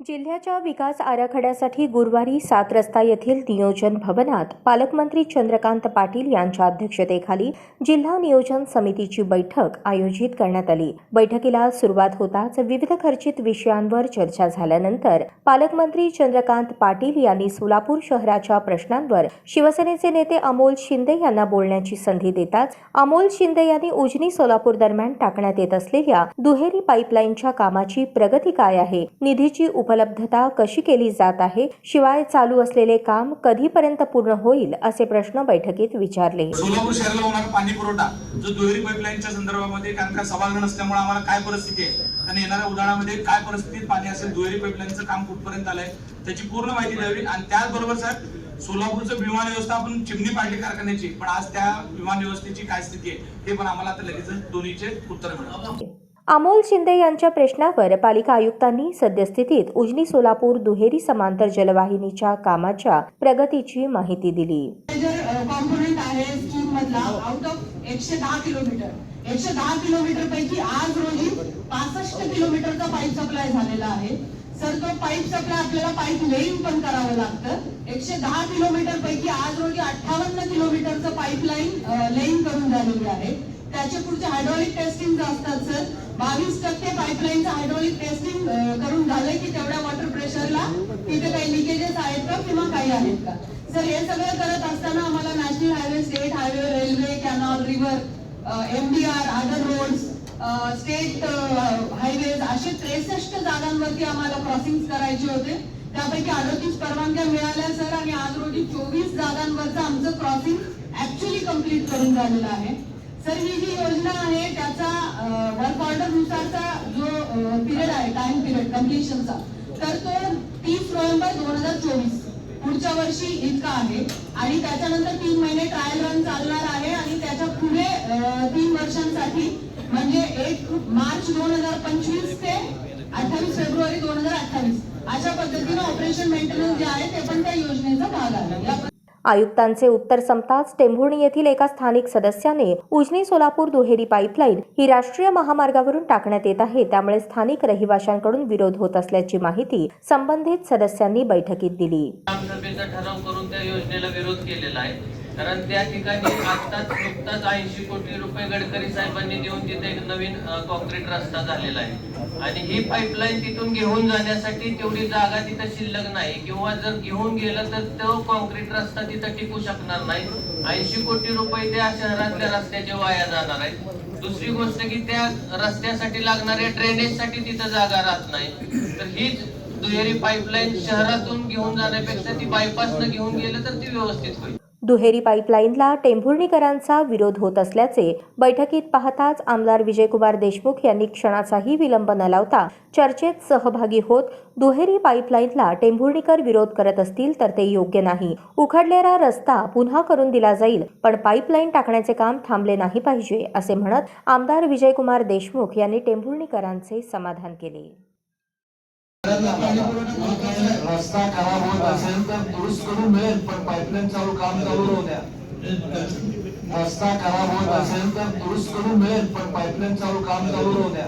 जिल्ह्याच्या विकास आराखड्यासाठी गुरुवारी सात रस्ता येथील नियोजन भवनात पालकमंत्री चंद्रकांत पाटील यांच्या अध्यक्षतेखाली जिल्हा नियोजन समितीची बैठक आयोजित करण्यात आली. बैठकीला सुरुवात होताच विविध खर्चित विषयांवर चर्चा झाल्यानंतर पालकमंत्री चंद्रकांत पाटील यांनी सोलापूर शहराच्या प्रश्नांवर शिवसेनेचे नेते अमोल शिंदे यांना बोलण्याची संधी देताच अमोल शिंदे यांनी उजनी सोलापूर दरम्यान टाकण्यात येत असलेल्या दुहेरी पाईपलाईनच्या कामाची प्रगती काय आहे? निधीची उपलब्धता कशी केली जात आहे शिवाय चालू असलेले काम कधीपर्यंत पूर्ण होईल असे प्रश्न बैठकीत विचारले. सोलापूर शहराला होणारा पाणी पुरवठा जो दुहेरी पाईपलाईनच्या संदर्भामध्ये कारण का सभागृह नसल्यामुळे आम्हाला काय परिस्थिती आहे आणि येणाऱ्या उन्हाळ्यामध्ये काय परिस्थितीत पाणी असेल दुहेरी पाईपलाईनचं काम कुठपर्यंत आलंय त्याची पूर्ण माहिती द्यावी. आणि त्याचबरोबर साहेब सोलापूरचं विमान व्यवस्था आपण चिमणी पाडली कारखान्याची पण आज त्या विमान व्यवस्थेची काय स्थिती आहे ते पण आम्हाला आता लगेच दोन्हीचे उत्तर मिळालं अमोल शिंदे यांच्या प्रश्नावर पालिका आयुक्तांनी सद्यस्थितीत उजनी सोलापूर दुहेरी समांतर जलवाहिनीच्या कामाच्या प्रगतीची माहिती दिली. कॉम्पोनंट uh, आहे स्कीम मधला आउट ऑफ एकशे दहा किलोमीटर. एकशे दहा किलोमीटर पैकी आज रोजी पासष्ट किलोमीटरचा पाईप सप्लाय झालेला आहे. सर तो पाईप सप्लाय आपल्याला पाईप लेईन पण करावं लागतं. एकशे दहा किलोमीटर पैकी आज रोजी अठ्ठावन्न किलोमीटरचं पाईपलाईन लेईन uh, करून झालेली आहे. त्याचे पुढचे हायड्रॉलिक टेस्टिंग असतात सर बावीस टक्के पाईपलाईनचं हायड्रॉलिक टेस्टिंग करून झालंय की तेवढ्या वॉटर प्रेशरला तिथे काही लिकेजेस आहेत का किंवा काही आहेत का? सर हे सगळं करत असताना आम्हाला national highway state highway railway canal river MDR other roads state highway असे त्रेसष्ट जागांवरती आम्हाला क्रॉसिंग करायचे होते. त्यापैकी अडतीस परवानग्या मिळाल्या सर आणि आज रोजी चोवीस जागांवरचं आमचं क्रॉसिंग ऍक्च्युली कंप्लीट करून झालेलं आहे. सर ही जी योजना आहे त्याचा वर्क ऑर्डर नुसारचा जो पिरियड आहे टाइम पिरियड कम्प्लिशनचा तर तो तीस नोव्हेंबर दोन हजार चोवीस पुढच्या वर्षी इतका आहे. आणि त्याच्यानंतर तीन महिने ट्रायल रन चालणार आहे आणि त्याच्या पुढे तीन वर्षांसाठी म्हणजे एक मार्च दोन हजार पंचवीस ते अठ्ठावीस फेब्रुवारी दोन हजार अठ्ठावीस अशा पद्धतीने ऑपरेशन मेंटेनन्स जे आहे ते पण त्या योजनेचा भाग आहे. आयुक्तांचे उत्तर संपताच टेंभुर्णी येथील एका स्थानिक सदस्याने उजनी सोलापूर दुहेरी पाईपलाईन ही राष्ट्रीय महामार्गावरून टाकण्यात येत आहे. त्यामुळे स्थानिक रहिवाशांकडून विरोध होत असल्याची माहिती संबंधित सदस्यांनी बैठकीत दिली. ठराव करून त्या योजनेला विरोध केलेला आहे. कारण त्या ठिकाणी आत्ताच नुकताच ऐंशी कोटी रुपये गडकरी साहेबांनी देऊन तिथे एक नवीन कॉन्क्रीट रस्ता झालेला आहे. आणि ही पाईपलाईन तिथून घेऊन जाण्यासाठी तेवढी जागा तिथं शिल्लक नाही. किंवा जर घेऊन गेलं तर तो कॉन्क्रीट रस्ता तिथं टिकू शकणार नाही. ऐंशी कोटी रुपये त्या शहरातल्या रस्त्याचे वाया जाणार आहेत. दुसरी गोष्ट की त्या रस्त्यासाठी लागणाऱ्या ड्रेनेजसाठी तिथं जागा राहत नाही. तर हीच दुहेरी पाईपलाईन शहरातून घेऊन जाण्यापेक्षा ती बायपासनं घेऊन गेलं तर ती व्यवस्थित होईल. दुहेरी पाईपलाईनला टेंभुर्णीकरांचा विरोध होत असल्याचे बैठकीत पाहताच आमदार विजयकुमार देशमुख यांनी क्षणाचाही विलंब न लावता चर्चेत सहभागी होत दुहेरी पाईपलाईनला टेंभुर्णीकर विरोध करत असतील तर ते योग्य नाही. उखडलेला रस्ता पुन्हा करून दिला जाईल पण पाईपलाईन टाकण्याचे काम थांबले नाही पाहिजे असे म्हणत आमदार विजयकुमार देशमुख यांनी टेंभुर्णीकरांचे समाधान केले. रस्ता खराब होत असेल तर दुरुस्त करून मिळेल पण पाईपलाईन चालू काम चालू राहू द्या. रस्ता खराब होत असेल तर दुरुस्त करून मिळेल पण पाईपलाईन चालू काम चालू राहू द्या.